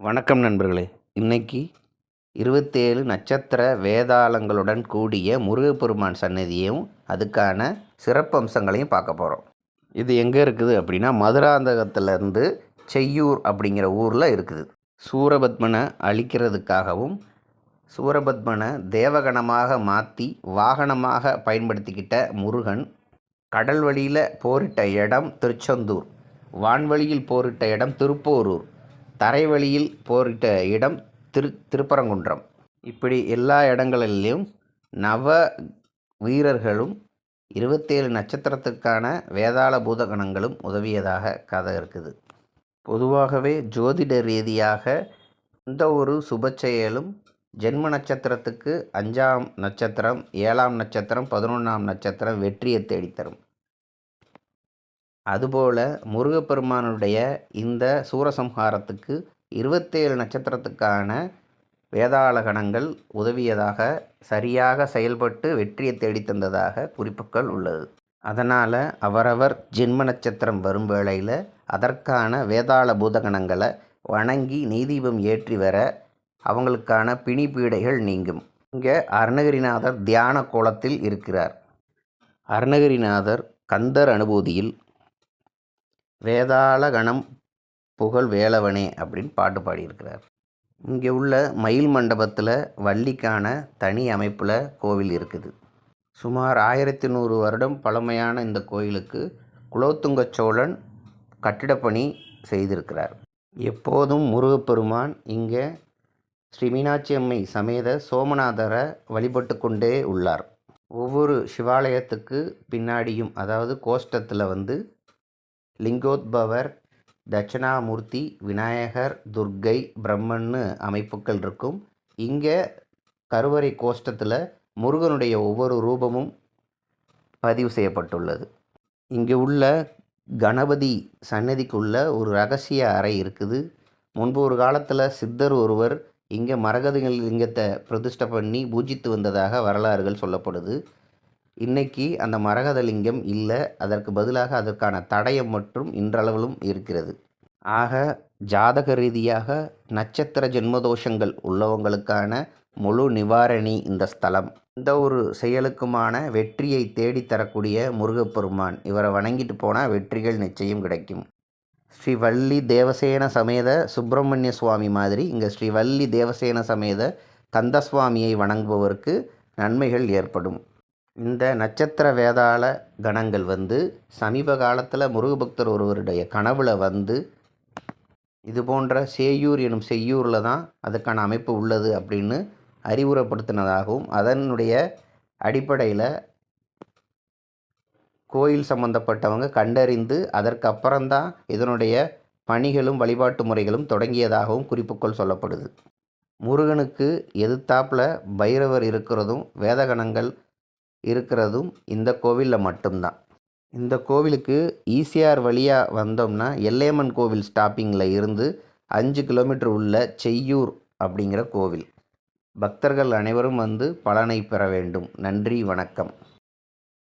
வணக்கம் நண்பர்களே. இன்னைக்கு இருபத்தேழு நட்சத்திர வேதாளங்களுடன் கூடிய முருகப்பெருமான் சன்னதியும் அதுக்கான சிறப்பம்சங்களையும் பார்க்க போகிறோம் இது எங்கே இருக்குது அப்படின்னா மதுராந்தகத்திலேருந்து செய்யூர் அப்படிங்கிற ஊரில் இருக்குது. சூரபத்மனை அழிக்கிறதுக்காகவும் சூரபத்மனை தேவகணமாக மாற்றி வாகனமாக பயன்படுத்திக்கிட்ட முருகன் கடல் வழியில் போரிட்ட இடம் திருச்செந்தூர் வான்வழியில் போரிட்ட இடம் திருப்போரூர் தரைவழியில் போரிட்ட இடம் திரு திருப்பரங்குன்றம். இப்படி எல்லா இடங்களிலும் நவ வீரர்களும் இருபத்தேழு நட்சத்திரத்துக்கான வேதாள பூதகணங்களும் உதவியதாக கதை இருக்குது. பொதுவாகவே ஜோதிட ரீதியாக எந்த ஒரு சுப செயலும் ஜென்ம நட்சத்திரத்துக்கு அஞ்சாம் நட்சத்திரம் ஏழாம் நட்சத்திரம் பதினொன்றாம் நட்சத்திரம் வெற்றியை தேடித்தரும். அதுபோல முருகப்பெருமானுடைய இந்த சூரசம்ஹாரத்துக்கு இருபத்தேழு நட்சத்திரத்துக்கான வேதாளகணங்கள் உதவியதாக சரியாக செயல்பட்டு வெற்றியை தேடித்தந்ததாக குறிப்புகள் உள்ளது. அதனால் அவரவர் ஜென்ம நட்சத்திரம் வரும் வேளையில் அதற்கான வேதாள பூதகணங்களை வணங்கி நீதீபம் ஏற்றி வர அவங்களுக்கான பிணி பீடைகள் நீங்கும். இங்கே அருணகிரிநாதர் தியான கோலத்தில் இருக்கிறார். அருணகிரிநாதர் கந்தர் அனுபூதியில் வேதாள கணம் புகழ் வேலவனே அப்படின்னு பாட்டு பாடியிருக்கிறார். இங்கே உள்ள மயில் மண்டபத்தில் வள்ளிக்கான தனி அமைப்பில் கோவில் இருக்குது. சுமார் ஆயிரத்தி நூறு வருடம் பழமையான இந்த கோயிலுக்கு குலோத்துங்க சோழன் கட்டிடப்பணி செய்திருக்கிறார். எப்போதும் முருகப்பெருமான் இங்கே ஸ்ரீ மீனாட்சி அம்மை சமேத சோமநாதரை வழிபட்டு கொண்டே உள்ளார். ஒவ்வொரு சிவாலயத்துக்கு பின்னாடியும் அதாவது கோஷ்டத்தில் வந்து லிங்கோத்பவர் தட்சிணாமூர்த்தி விநாயகர் துர்க்கை பிரம்மன்னு அமைப்புகள் இருக்கும். இங்கே கருவறை கோஷ்டத்தில் முருகனுடைய ஒவ்வொரு ரூபமும் பதிவு செய்யப்பட்டுள்ளது. இங்கே உள்ள கணபதி சன்னதிக்குள்ள ஒரு ரகசிய அறை இருக்குது. முன்பு ஒரு காலத்தில் சித்தர் ஒருவர் இங்கே மரகத லிங்கத்தை பிரதிஷ்டை பண்ணி பூஜித்து வந்ததாக வரலாறுகள் சொல்லப்படுது. இன்னைக்கு அந்த மரகதலிங்கம் இல்லை அதற்கு பதிலாக அதற்கான தடயம் மற்றும் இன்றளவிலும் இருக்கிறது. ஆக ஜாதக ரீதியாக நட்சத்திர ஜென்மதோஷங்கள் உள்ளவங்களுக்கான முழு நிவாரணி இந்த ஸ்தலம். இந்த ஒரு செயலுக்குமான வெற்றியை தேடித்தரக்கூடிய முருகப்பெருமான் இவரை வணங்கிட்டு போனால் வெற்றிகள் நிச்சயம் கிடைக்கும். ஸ்ரீ வள்ளி தேவசேன சமேத சுப்பிரமணிய சுவாமி மாதிரி இங்கே ஸ்ரீ வள்ளி தேவசேன சமேத கந்தசுவாமியை வணங்குபவருக்கு நன்மைகள் ஏற்படும். இந்த நட்சத்திர வேதாள கணங்கள் வந்து சமீப காலத்தில் முருகபக்தர் ஒருவருடைய கனவுல வந்து இது போன்ற சேயூர் எனும் செய்யூரில் தான் அதுக்கான அமைப்பு உள்ளது அப்படின்னு அறிவுரைப்படுத்தினதாகவும் அதனுடைய அடிப்படையில் கோயில் சம்பந்தப்பட்டவங்க கண்டறிந்து அதற்கப்புறம்தான் இதனுடைய பணிகளும் வழிபாட்டு முறைகளும் தொடங்கியதாகவும் குறிப்புகள் சொல்லப்படுது. முருகனுக்கு எதிர்த்தாப்பில் பைரவர் இருக்கிறதும் வேதகணங்கள் இருக்கிறதும் இந்த கோவிலில் மட்டும்தான். இந்த கோவிலுக்கு ஈசிஆர் வழியாக வந்தோம்னா எல்லையம்மன் கோவில் ஸ்டாப்பிங்கில் இருந்து அஞ்சு கிலோமீட்டர் உள்ள செய்யூர் அப்படிங்கிற கோவில். பக்தர்கள் அனைவரும் வந்து பலனை பெற வேண்டும். நன்றி வணக்கம்.